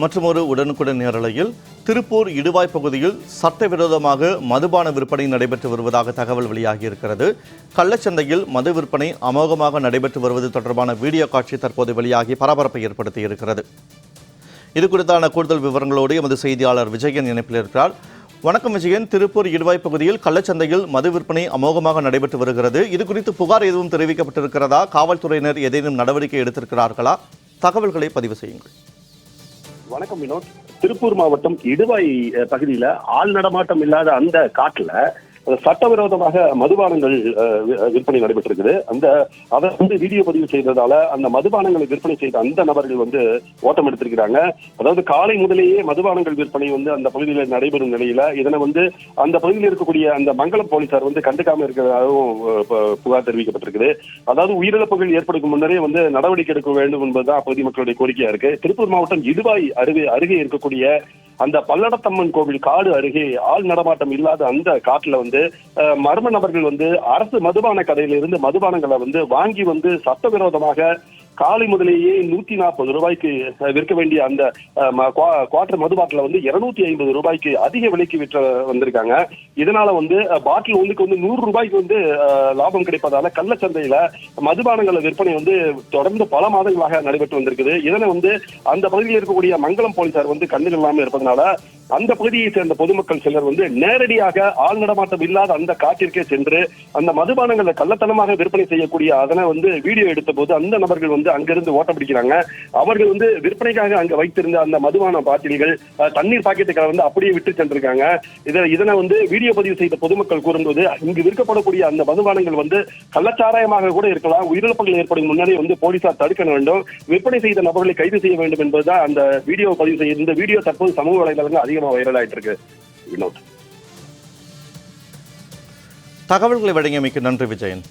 மற்றும் ஒரு உடனுக்குடன் நேரலையில் திருப்பூர் இடுவாய் பகுதியில் சட்டவிரோதமாக மதுபான விற்பனை நடைபெற்று வருவதாக தகவல் வெளியாகியிருக்கிறது. கள்ளச்சந்தையில் மது விற்பனை அமோகமாக நடைபெற்று வருவது தொடர்பான வீடியோ காட்சி தற்போது வெளியாகி பரபரப்பை ஏற்படுத்தியிருக்கிறது. இது குறித்தான கூடுதல் விவரங்களோடு எமது செய்தியாளர் விஜயன் இணைப்பில் இருக்கிறார். வணக்கம் விஜயன். திருப்பூர் இடுவாய் பகுதியில் கள்ளச்சந்தையில் மது விற்பனை அமோகமாக நடைபெற்று வருகிறது. இது குறித்து புகார் எதுவும் தெரிவிக்கப்பட்டிருக்கிறதா? காவல்துறையினர் ஏதேனும் நடவடிக்கை எடுத்திருக்கிறார்களா? தகவல்களை பதிவு செய்யுங்கள். வணக்கம் வினோத். திருப்பூர் மாவட்டம் இடுவாய் பகுதியில ஆள் நடமாட்டம் இல்லாத அந்த காட்டுல சட்டவிரோதமாக மதுபானங்கள் விற்பனை நடைபெற்றிருக்குது. அந்த அதை வந்து வீடியோ பதிவு செய்ததால அந்த மதுபானங்களை விற்பனை செய்த அந்த நபர்கள் வந்து ஓட்டம் எடுத்திருக்கிறாங்க. அதாவது காலை முதலேயே மதுபானங்கள் விற்பனை வந்து அந்த பகுதியில் நடைபெறும் நிலையில இதனை வந்து அந்த பகுதியில் இருக்கக்கூடிய அந்த மங்களம் போலீசார் வந்து கண்டுக்காம இருக்கிறதாகவும் புகார் தெரிவிக்கப்பட்டிருக்குது. அதாவது உயிரிழப்புகள் ஏற்படுக்கும் முன்னரே வந்து நடவடிக்கை எடுக்க வேண்டும் என்பதுதான் அப்பகுதி மக்களுடைய கோரிக்கையா இருக்கு. திருப்பூர் மாவட்டம் இதுவாய் அருகே அருகே இருக்கக்கூடிய அந்த பல்லடத்தம்மன் கோவில் காடு அருகே ஆள் நடமாட்டம் இல்லாத அந்த காட்டுல வந்து மர்ம நபர்கள் வந்து அரசு மதுபான கடையிலிருந்து மதுபானங்களை வந்து வாங்கி வந்து சட்டவிரோதமாக காலை முதலேயே நூத்தி நாற்பது ரூபாய்க்கு விற்க வேண்டிய அந்த குவா- குவார்டர் மது பாட்டில வந்து இருநூத்தி ஐம்பது ரூபாய்க்கு அதிக விலைக்கு விற்ற வந்திருக்காங்க. இதனால வந்து பாட்டில் ஒன்றுக்கு வந்து நூறு ரூபாய்க்கு வந்து லாபம் கிடைப்பதால கள்ளச்சந்தையில மதுபானங்கள விற்பனை வந்து தொடர்ந்து பல மாதங்களாக நடைபெற்று வந்திருக்குது. இதனை வந்து அந்த பகுதியில் இருக்கக்கூடிய மங்களம் போலீசார் வந்து கண்டுகொள்ளாம இருப்பதனால அந்த பகுதியை சேர்ந்த பொதுமக்கள் சிலர் வந்து நேரடியாக ஆள் நடமாட்டம் இல்லாத அந்த காட்டிற்கே சென்று அந்த மதுபானங்களை கள்ளத்தனமாக விற்பனை செய்யக்கூடிய அதனை வந்து வீடியோ எடுத்த போது அந்த நபர்கள் வந்து அங்கிருந்து ஓட்ட பிடிக்கிறாங்க. அவர்கள் வந்து விற்பனைக்காக அங்க வைத்திருந்த அந்த மதுபான பாட்டில்கள் தண்ணீர் பாக்கெட்டுகளை வந்து அப்படியே விட்டு சென்றிருக்காங்க. இதை இதனை வந்து வீடியோ பதிவு செய்த பொதுமக்கள் கூறும்போது இங்கு விற்கப்படக்கூடிய அந்த மதுபானங்கள் வந்து கள்ளச்சாராயமாக கூட இருக்கலாம். உயிரிழப்புகள் ஏற்படும் முன்னரே வந்து போலீசார் தடுக்க வேண்டும். விற்பனை செய்த நபர்களை கைது செய்ய வேண்டும் என்பதுதான் அந்த வீடியோ பதிவு செய்ய இந்த வீடியோ தற்போது சமூக வலைதளங்கள் அதிகமா வைரல் ஆயிட்டு இருக்கு வினோத் தகவல்களை வழங்கியமைக்கு நன்றி விஜயன்.